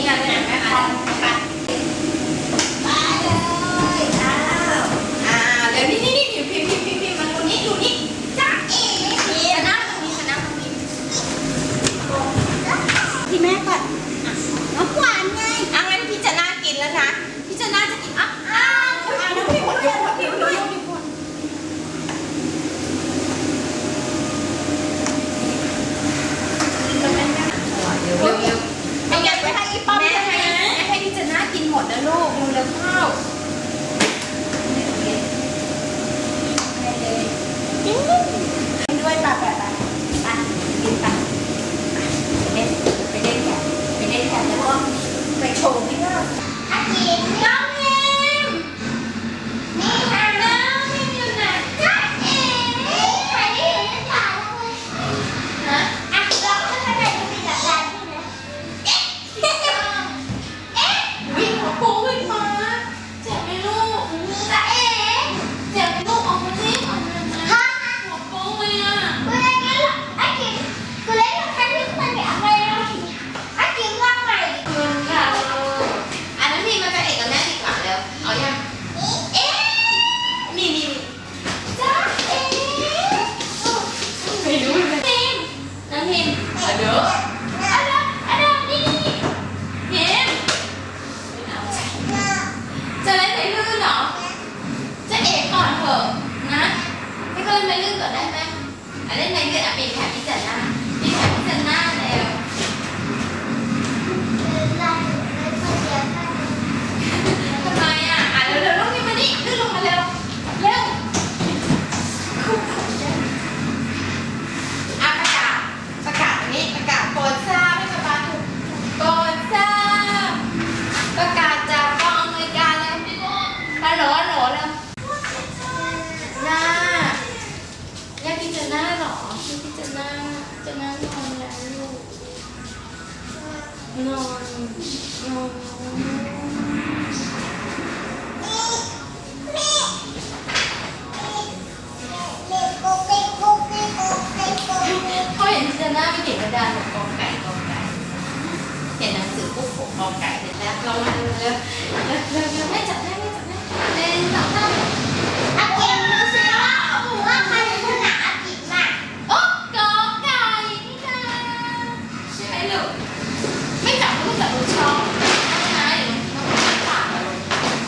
你要这样，不。 ลูกดูแล้วข้าวด้เลยกินด้วยปะปะปะปะกินปะไปเล่นไปเล่นกันไปเล่นกันแล้วก็ไปโชว์ที่ว่าอากินเนาะ ถอะนะให้เขาเล่นไปเลื่อนก่อนได้ไหมอะเล่นไปลื่อนอะปีนแขนพี่จันหน้าปีนแขนพี่จันหน้าเร็วทำไมอะอะเร็วเร็วลูกนี่มานี่ลื่นลงมาเร็วเร็วอะประกาศประกาศอันนี้ประกาศโปรดทราบานทุกโปรดทราบประกาศจากกองอำนวยการแล้วฮัลโหลฮัลโหลแล้วหน้าอยากกิน จะน้าเหรออยากกินจะน้าจะน้านอนแล้วลูกนอนนอนเขาเห็นที่จะน้าไปเขียนกระดานบอกกองไก่กองไก่เห็นหนังสือปุ๊บผมกองไก่เสร็จแล้วเรามาดูเลย 没没找着个小油枪